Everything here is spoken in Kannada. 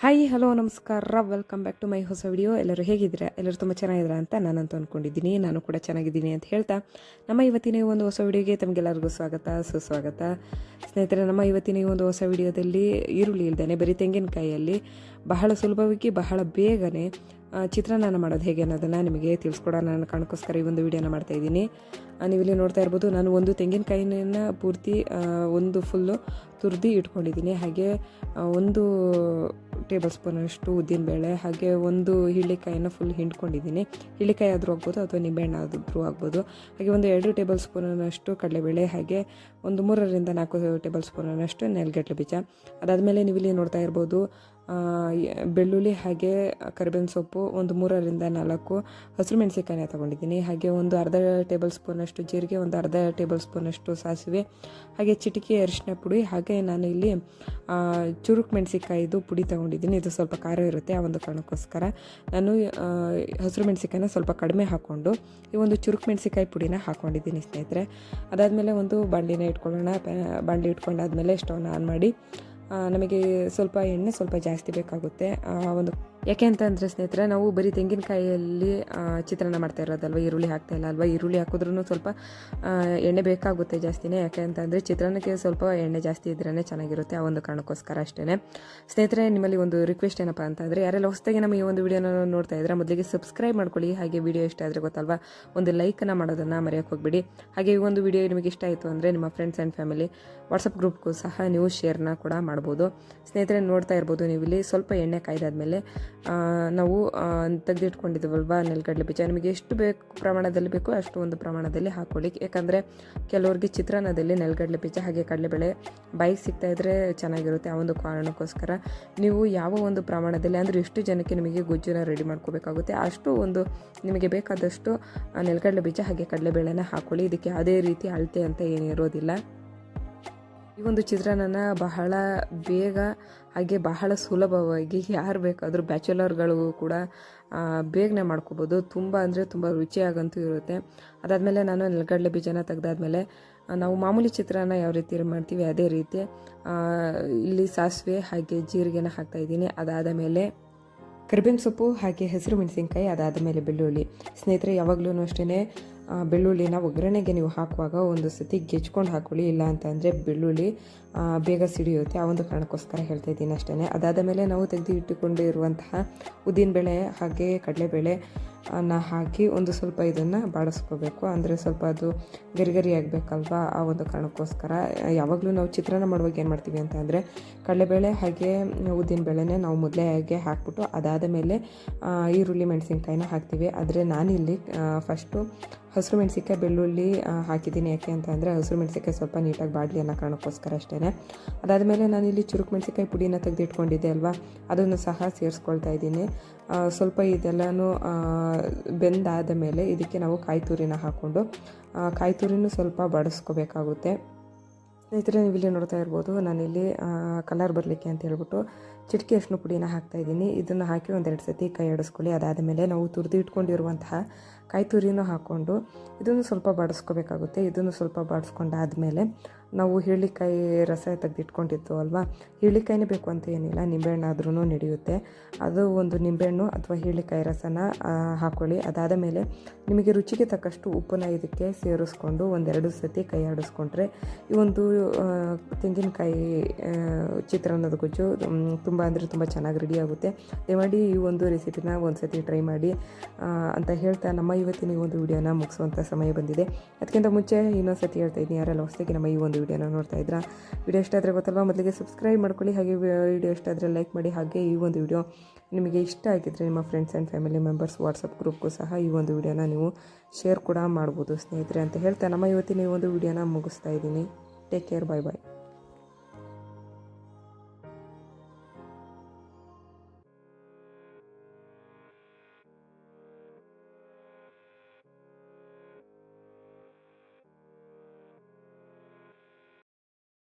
ಹಾಯ್ ಹಲೋ ನಮಸ್ಕಾರ. ವೆಲ್ಕಮ್ ಬ್ಯಾಕ್ ಟು ಮೈ ಹೊಸ ವಿಡಿಯೋ ಎಲ್ಲರೂ ಹೇಗಿದ್ದೀರಾ? ಎಲ್ಲರೂ ತುಂಬ ಚೆನ್ನಾಗಿದ್ದೀರಾ ಅಂತ ನಾನಂತೂ ಅಂದ್ಕೊಂಡಿದ್ದೀನಿ ನಾನು ಕೂಡ ಚೆನ್ನಾಗಿದ್ದೀನಿ ಅಂತ ಹೇಳ್ತಾ. ನಮ್ಮ ಇವತ್ತಿನ ಈ ಒಂದು ಹೊಸ ವಿಡಿಯೋಗೆ ತಮಗೆಲ್ಲರಿಗೂ ಸ್ವಾಗತ. ಸುಸ್ವಾಗತ ಸ್ನೇಹಿತರೆ ನಮ್ಮ ಇವತ್ತಿನ ಈ ಒಂದು ಹೊಸ ವಿಡಿಯೋದಲ್ಲಿ ಈರುಳ್ಳಿ ಇಲ್ದೇನೆ ಬರೀ ತೆಂಗಿನಕಾಯಿಯಲ್ಲಿ ಬಹಳ ಸುಲಭವಾಗಿ ಬಹಳ ಬೇಗನೆ ಚಿತ್ರಾನ್ನ ಮಾಡೋದು ಹೇಗೆ ಅನ್ನೋದನ್ನು ನಿಮಗೆ ತಿಳಿಸ್ಕೊಡೋಣ. ನನ್ನ ಕಾರಣಕ್ಕೋಸ್ಕರ ಈ ಒಂದು ವಿಡಿಯೋನ ಮಾಡ್ತಾ ಆ, ನೀವಿಲ್ಲಿ ನೋಡ್ತಾ ಇರ್ಬೋದು ನಾನು ಒಂದು ತೆಂಗಿನಕಾಯಿನ ಪೂರ್ತಿ ಒಂದು ಫುಲ್ಲು ತುರಿದು ಇಟ್ಕೊಂಡಿದ್ದೀನಿ. ಹಾಗೆ ಒಂದು ಟೇಬಲ್ ಸ್ಪೂನಷ್ಟು ಉದ್ದಿನಬೇಳೆ ಹಾಗೆ ಒಂದು ಹಿಳ್ಳಿಕಾಯಿನ ಫುಲ್ ಹಿಂಡ್ಕೊಂಡಿದ್ದೀನಿ. ಹಿಳ್ಳಿಕಾಯಿ ಆದರೂ ಆಗ್ಬೋದು ಅಥವಾ ನಿಂಬೆಹಣ್ಣು ಆದರೂ ಆಗ್ಬೋದು. ಹಾಗೆ ಒಂದು ಎರಡು ಟೇಬಲ್ ಸ್ಪೂನಷ್ಟು ಕಡಲೆಬೇಳೆ, ಹಾಗೆ ಒಂದು ಮೂರರಿಂದ ನಾಲ್ಕು ಟೇಬಲ್ ಸ್ಪೂನಷ್ಟು ನೆಲಗಡಲೆ ಬೀಜ. ಅದಾದಮೇಲೆ ಇಲ್ಲಿ ನೋಡ್ತಾ ಇರ್ಬೋದು ಬೆಳ್ಳುಳ್ಳಿ ಹಾಗೆ ಕರಿಬೇವಿನ ಸೊಪ್ಪು ಒಂದು ಮೂರರಿಂದ ನಾಲ್ಕು ಹಸಿರು ಮೆಣಸಿಕಾಯಿ ತೊಗೊಂಡಿದ್ದೀನಿ. ಹಾಗೆ ಒಂದು ಅರ್ಧ ಟೇಬಲ್ ಸ್ಪೂನಷ್ಟು ಜೀರಿಗೆ, ಒಂದು ಅರ್ಧ ಟೇಬಲ್ ಸ್ಪೂನಷ್ಟು ಸಾಸಿವೆ, ಹಾಗೆ ಚಿಟಿಕೆ ಅರಿಶಿನ ಪುಡಿ, ಹಾಗೆ ನಾನು ಇಲ್ಲಿ ಚುರುಕು ಮೆಣಸಿಕಾಯಿದು ಪುಡಿ ತೊಗೊಂಡಿದ್ದೀನಿ. ಇದು ಸ್ವಲ್ಪ ಖಾರ ಇರುತ್ತೆ ಆ ಒಂದು ಕಾರಣಕ್ಕೋಸ್ಕರ. ನಾನು ಹಸಿರು ಮೆಣಸಿಕಾಯಿನ ಸ್ವಲ್ಪ ಕಡಿಮೆ ಹಾಕ್ಕೊಂಡು ಈ ಒಂದು ಚುರುಕ್ ಮೆಣಸಿಕಾಯಿ ಪುಡಿನ ಹಾಕ್ಕೊಂಡಿದ್ದೀನಿ ಸ್ನೇಹಿತರೆ. ಅದಾದಮೇಲೆ ಒಂದು ಬಾಂಡಿನ ಇಟ್ಕೊಳ್ಳೋಣ. ಬಾಂಡಿ ಇಟ್ಕೊಂಡಾದ್ಮೇಲೆ ಸ್ಟವ್ನ ಆನ್ ಮಾಡಿ ನಮಗೆ ಸ್ವಲ್ಪ ಎಣ್ಣೆ ಸ್ವಲ್ಪ ಜಾಸ್ತಿ ಬೇಕಾಗುತ್ತೆ. ಒಂದು ಯಾಕೆ ಅಂತ ಅಂದರೆ ಸ್ನೇಹಿತರೆ, ನಾವು ಬರೀ ತೆಂಗಿನಕಾಯಿಯಲ್ಲಿ ಚಿತ್ರಾನ್ನ ಮಾಡ್ತಾ ಇರೋದಲ್ವ? ಈರುಳ್ಳಿ ಹಾಕ್ತಾ ಇಲ್ಲ ಅಲ್ವಾ? ಈರುಳ್ಳಿ ಹಾಕಿದ್ರೂ ಸ್ವಲ್ಪ ಎಣ್ಣೆ ಬೇಕಾಗುತ್ತೆ ಜಾಸ್ತಿನೇ. ಯಾಕೆ ಅಂತಂದರೆ ಚಿತ್ರಾನ್ನಕ್ಕೆ ಸ್ವಲ್ಪ ಎಣ್ಣೆ ಜಾಸ್ತಿ ಇದ್ರೇ ಚೆನ್ನಾಗಿರುತ್ತೆ ಆ ಒಂದು ಕಾರಣಕ್ಕೋಸ್ಕರ ಅಷ್ಟೇ ಸ್ನೇಹಿತರೆ, ನಿಮ್ಮಲ್ಲಿ ಒಂದು ರಿಕ್ವೆಸ್ಟ್ ಏನಪ್ಪ ಅಂತಂದರೆ ಯಾರೆಲ್ಲ ಹೊಸದಾಗಿ ನಮ್ಮ ಈ ಒಂದು ವಿಡಿಯೋನ ನೋಡ್ತಾ ಇದ್ದರೆ ಮೊದಲಿಗೆ ಸಬ್ಸ್ಕ್ರೈಬ್ ಮಾಡ್ಕೊಳ್ಳಿ. ಹಾಗೆ ವಿಡಿಯೋ ಇಷ್ಟ ಆದರೆ ಗೊತ್ತಲ್ವಾ? ಒಂದು ಲೈಕನ್ನು ಮಾಡೋದನ್ನು ಮರೆಯೋಕ್ಕೆ ಹೋಗ್ಬಿಡಿ. ಹಾಗೆ ಈ ಒಂದು ವಿಡಿಯೋ ನಿಮಗೆ ಇಷ್ಟ ಆಯಿತು ಅಂದರೆ ನಿಮ್ಮ ಫ್ರೆಂಡ್ಸ್ ಆ್ಯಂಡ್ ಫ್ಯಾಮಿಲಿ ವಾಟ್ಸಪ್ ಗ್ರೂಪ್ಗೂ ಸಹ ನೀವು ಶೇರ್ನ ಕೂಡ ಮಾಡ್ಬೋದು. ಸ್ನೇಹಿತರೆ, ನೋಡ್ತಾ ಇರ್ಬೋದು ನೀವು ಇಲ್ಲಿ ಸ್ವಲ್ಪ ಎಣ್ಣೆ ಕಾಯ್ದಾದ್ಮೇಲೆ. ನಾವು ತೆಗೆದಿಟ್ಕೊಂಡಿದ್ದೀವಲ್ವ ನೆಲಗಡಲೆ ಬೀಜ? ನಿಮಗೆ ಎಷ್ಟು ಬೇಕು, ಪ್ರಮಾಣದಲ್ಲಿ ಬೇಕೋ ಅಷ್ಟು ಒಂದು ಪ್ರಮಾಣದಲ್ಲಿ ಹಾಕ್ಕೊಳ್ಳಿ ಯಾಕಂದರೆ ಕೆಲವರಿಗೆ ಚಿತ್ರಾನ್ನದಲ್ಲಿ ನೆಲಗಡಲೆ ಬೀಜ ಹಾಗೆ ಕಡಲೆಬೇಳೆ ಬಾಯಿಗೆ ಸಿಗ್ತಾ ಇದ್ದರೆ ಚೆನ್ನಾಗಿರುತ್ತೆ ಆ ಒಂದು ಕಾರಣಕ್ಕೋಸ್ಕರ. ನೀವು ಯಾವ ಒಂದು ಪ್ರಮಾಣದಲ್ಲಿ, ಅಂದರೆ ಎಷ್ಟು ಜನಕ್ಕೆ ನಿಮಗೆ ಗೊಜ್ಜನ್ನು ರೆಡಿ ಮಾಡ್ಕೋಬೇಕಾಗುತ್ತೆ, ಅಷ್ಟು ಒಂದು ನಿಮಗೆ ಬೇಕಾದಷ್ಟು ನೆಲಗಡಲೆ ಬೀಜ ಹಾಗೆ ಕಡಲೆಬೇಳೆನ ಹಾಕೊಳ್ಳಿ. ಇದಕ್ಕೆ ಯಾವುದೇ ರೀತಿ ಅಳತೆ ಅಂತ ಏನಿರೋದಿಲ್ಲ. ಈ ಒಂದು ಚಿತ್ರಾನ್ನನ ಬಹಳ ಬೇಗ ಹಾಗೆ ಬಹಳ ಸುಲಭವಾಗಿ ಯಾರು ಬೇಕಾದರೂ ಬ್ಯಾಚುಲರ್ಗಳಿಗೂ ಕೂಡ ಬೇಗನೆ ಮಾಡ್ಕೋಬೋದು. ತುಂಬ ಅಂದರೆ ತುಂಬ ರುಚಿಯಾಗಂತೂ ಇರುತ್ತೆ. ಅದಾದಮೇಲೆ ನಾನು ನೆಲಗಡಲೆ ಬೀಜನ ತೆಗೆದಾದ್ಮೇಲೆ ನಾವು ಮಾಮೂಲಿ ಚಿತ್ರಾನ್ನ ಯಾವ ರೀತಿ ಮಾಡ್ತೀವಿ ಅದೇ ರೀತಿ ಇಲ್ಲಿ ಸಾಸಿವೆ ಹಾಗೆ ಜೀರಿಗೆನ ಹಾಕ್ತಾ ಇದ್ದೀನಿ. ಅದಾದ ಮೇಲೆ ಕರಿಬೇವಿನ ಸೊಪ್ಪು ಹಾಗೆ ಹೆಸರು ಮೆಣಸಿನ್ಕಾಯಿ, ಅದಾದ ಮೇಲೆ ಬೆಳ್ಳುಳ್ಳಿ. ಸ್ನೇಹಿತರೆ, ಯಾವಾಗಲೂ ಅಷ್ಟೇ ಬೆಳ್ಳುಳ್ಳಿನ ಒಗ್ಗರಣೆಗೆ ನೀವು ಹಾಕುವಾಗ ಒಂದು ಸತಿ ಗೆಜ್ಕೊಂಡು ಹಾಕೊಳ್ಳಿ, ಇಲ್ಲ ಅಂತಂದರೆ ಬೆಳ್ಳುಳ್ಳಿ ಬೇಗ ಸಿಡಿಯುತ್ತೆ. ಆ ಒಂದು ಕಾರಣಕ್ಕೋಸ್ಕರ ಹೇಳ್ತಾ ಇದ್ದೀನಿ ಅಷ್ಟೇ ಅದಾದ ಮೇಲೆ ನಾವು ತೆಗೆದು ಇಟ್ಟುಕೊಂಡಿರುವಂತಹ ಉದ್ದಿನಬೇಳೆ ಹಾಗೆ ಕಡಲೆಬೇಳೆ ನ ಹಾಕಿ ಒಂದು ಸ್ವಲ್ಪ ಇದನ್ನು ಬಾಡಿಸ್ಕೋಬೇಕು. ಅಂದರೆ ಸ್ವಲ್ಪ ಅದು ಗರಿ ಆಗಬೇಕಲ್ವಾ ಆ ಒಂದು ಕಾರಣಕ್ಕೋಸ್ಕರ. ಯಾವಾಗಲೂ ನಾವು ಚಿತ್ರಾನ್ನ ಮಾಡುವಾಗ ಏನು ಮಾಡ್ತೀವಿ ಅಂತ ಅಂದರೆ, ಕಡಲೆಬೇಳೆ ಹಾಗೆ ಉದ್ದಿನ ಬೇಳೆನೆ ನಾವು ಮೊದಲೇ ಹಾಗೆ ಹಾಕ್ಬಿಟ್ಟು ಅದಾದ ಮೇಲೆ ಈರುಳ್ಳಿ ಮೆಣಸಿನ್ಕಾಯಿನ ಹಾಕ್ತೀವಿ. ಆದರೆ ನಾನಿಲ್ಲಿ ಫಸ್ಟು ಹಸಿರು ಮೆಣಸಿನ್ಕಾಯಿ, ಬೆಳ್ಳುಳ್ಳಿ ಹಾಕಿದ್ದೀನಿ. ಯಾಕೆ ಅಂತ ಅಂದರೆ, ಹಸಿರು ಮೆಣಸಿನ್ಕಾಯಿ ಸ್ವಲ್ಪ ನೀಟಾಗಿ ಬಾಡಲಿ ಅನ್ನೋ ಕಾರಣಕ್ಕೋಸ್ಕರ ಅಷ್ಟೇ ಅದಾದಮೇಲೆ ನಾನಿಲ್ಲಿ ಚುರುಕು ಮೆಣಸಿನ್ಕಾಯಿ ಪುಡಿನ ತೆಗೆದಿಟ್ಕೊಂಡಿದ್ದೆ ಅಲ್ವಾ, ಅದನ್ನು ಸಹ ಸೇರಿಸ್ಕೊಳ್ತಾ ಇದ್ದೀನಿ. ಸ್ವಲ್ಪ ಇದೆಲ್ಲನೂ ಬೆಂದಾದ ಮೇಲೆ ಇದಕ್ಕೆ ನಾವು ಕಾಯಿ ತುರಿನ ಹಾಕ್ಕೊಂಡು ಕಾಯಿ ತುರಿನೂ ಸ್ವಲ್ಪ ಬಡಿಸ್ಕೋಬೇಕಾಗುತ್ತೆ. ಸ್ನೇಹಿತರೆ, ನೀವು ಇಲ್ಲಿ ನೋಡ್ತಾ ಇರ್ಬೋದು, ನಾನಿಲ್ಲಿ ಕಲರ್ ಬರಲಿಕ್ಕೆ ಅಂತ ಹೇಳ್ಬಿಟ್ಟು ಚಿಟಿಕೆ ಅರಿಶಿನ ಪುಡಿನ ಹಾಕ್ತಾ ಇದ್ದೀನಿ. ಇದನ್ನು ಹಾಕಿ ಒಂದೆರಡು ಸತಿ ಕೈ ಆಡಿಸ್ಕೊಳ್ಳಿ. ಅದಾದ ಮೇಲೆ ನಾವು ತುರಿದು ಇಟ್ಕೊಂಡಿರುವಂತಹ ಕಾಯಿ ತುರಿನೂ ಹಾಕ್ಕೊಂಡು ಇದನ್ನು ಸ್ವಲ್ಪ ಬಾಡಿಸ್ಕೋಬೇಕಾಗುತ್ತೆ. ಇದನ್ನು ಸ್ವಲ್ಪ ಬಾಡಿಸ್ಕೊಂಡಾದ್ಮೇಲೆ ನಾವು ಹಿಳ್ಳಿಕಾಯಿ ರಸ ತೆಗೆದಿಟ್ಕೊಂಡಿದ್ದು ಅಲ್ವಾ? ಹಿಳ್ಳಿಕಾಯಿನೇ ಬೇಕು ಅಂತ ಏನಿಲ್ಲ. ನಿಂಬೆಹಣ್ಣು ಆದ್ರೂ ನಡೆಯುತ್ತೆ. ಅದು ಒಂದು ನಿಂಬೆಹಣ್ಣು ಅಥವಾ ಹಿಳ್ಳಿಕಾಯಿ ರಸನ ಹಾಕ್ಕೊಳ್ಳಿ ಅದಾದ ಮೇಲೆ ನಿಮಗೆ ರುಚಿಗೆ ತಕ್ಕಷ್ಟು ಉಪ್ಪನ್ನ ಇದಕ್ಕೆ ಸೇರಿಸ್ಕೊಂಡು ಒಂದೆರಡು ಸತಿ ಕೈ ಆಡಿಸ್ಕೊಂಡ್ರೆ ಈ ಒಂದು ತೆಂಗಿನಕಾಯಿ ಚಿತ್ರಾನ್ನದ ಗೊಜ್ಜು ತುಂಬ ಅಂದರೆ ತುಂಬ ಚೆನ್ನಾಗಿ ರೆಡಿ ಆಗುತ್ತೆ. ದಯಮಾಡಿ ಈ ಒಂದು ರೆಸಿಪಿನ ಒಂದು ಸತಿ ಟ್ರೈ ಮಾಡಿ ಅಂತ ಹೇಳ್ತಾ ನಮ್ಮ ಇವತ್ತಿನ ಈ ಒಂದು ವಿಡಿಯೋನ ಮುಗಿಸುವಂಥ ಸಮಯ ಬಂದಿದೆ. ಅದಕ್ಕಿಂತ ಮುಂಚೆ ಇನ್ನೊಂದು ಸತಿ ಹೇಳ್ತಾ ಇದ್ದೀನಿ, ಯಾರೆಲ್ಲ ಹೊಸದಾಗಿ ನಮ್ಮ ಈ ಒಂದು ವಿಡಿಯೋನ ನೋಡ್ತಾ ಇದ್ರ, ವಿಡಿಯೋ ಇಷ್ಟ ಆದರೆ ಗೊತ್ತಲ್ವಾ, ಮೊದಲಿಗೆ ಸಬ್ಸ್ಕ್ರೈಬ್ ಮಾಡ್ಕೊಳ್ಳಿ, ಹಾಗೆ ವಿಡಿಯೋ ಇಷ್ಟ ಆದರೆ ಲೈಕ್ ಮಾಡಿ, ಹಾಗೆ ಈ ಒಂದು ವಿಡಿಯೋ ನಿಮಗೆ ಇಷ್ಟ ಆಗಿದ್ದರೆ ನಿಮ್ಮ friends and family members, WhatsApp ಗ್ರೂಪ್ಗೂ ಸಹ ಈ ಒಂದು ವಿಡಿಯೋನ ನೀವು ಶೇರ್ ಕೂಡ ಮಾಡ್ಬೋದು ಸ್ನೇಹಿತರೆ ಅಂತ ಹೇಳ್ತಾ ನಮ್ಮ ಇವತ್ತಿನ ಈ ಒಂದು ವಿಡಿಯೋನ ಮುಗಿಸ್ತಾ ಇದ್ದೀನಿ. Take care, bye bye.